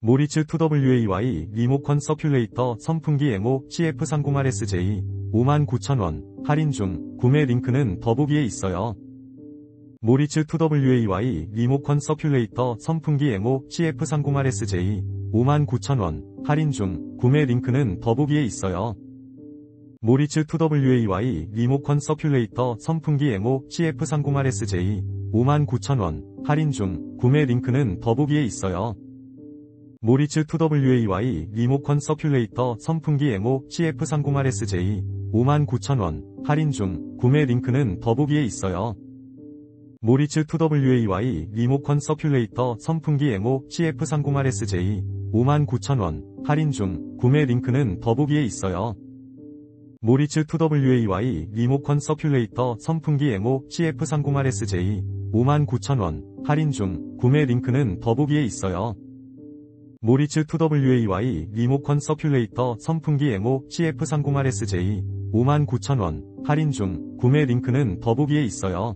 모리츠 2WAY 리모컨 서큘레이터 선풍기 M5 CF30RSJ 59,000원 할인 중 구매 링크는 더보기에 있어요. 모리츠 2WAY 리모컨 서큘레이터 선풍기 M5 CF30RSJ 59,000원 할인 중 구매 링크는 더보기에 있어요. 모리츠 2WAY 리모컨 서큘레이터 선풍기 M5 CF30RSJ 59,000원 할인 중 구매 링크는 더보기에 있어요. 모리츠 2WAY 리모컨 서큘레이터 선풍기 M5 CF30RSJ 59,000원 할인 중 구매 링크는 더보기에 있어요. 모리츠 2WAY 리모컨 서큘레이터 선풍기 M5 CF30RSJ 59,000원 할인 중 구매 링크는 더보기에 있어요. 모리츠 2WAY 리모컨 서큘레이터 선풍기 M5 CF30RSJ 59,000원 할인 중 구매 링크는 더보기에 있어요. 모리츠 2WAY 리모컨 서큘레이터 선풍기 M5 CF30RSJ 59,000원 할인 중 구매 링크는 더보기에 있어요.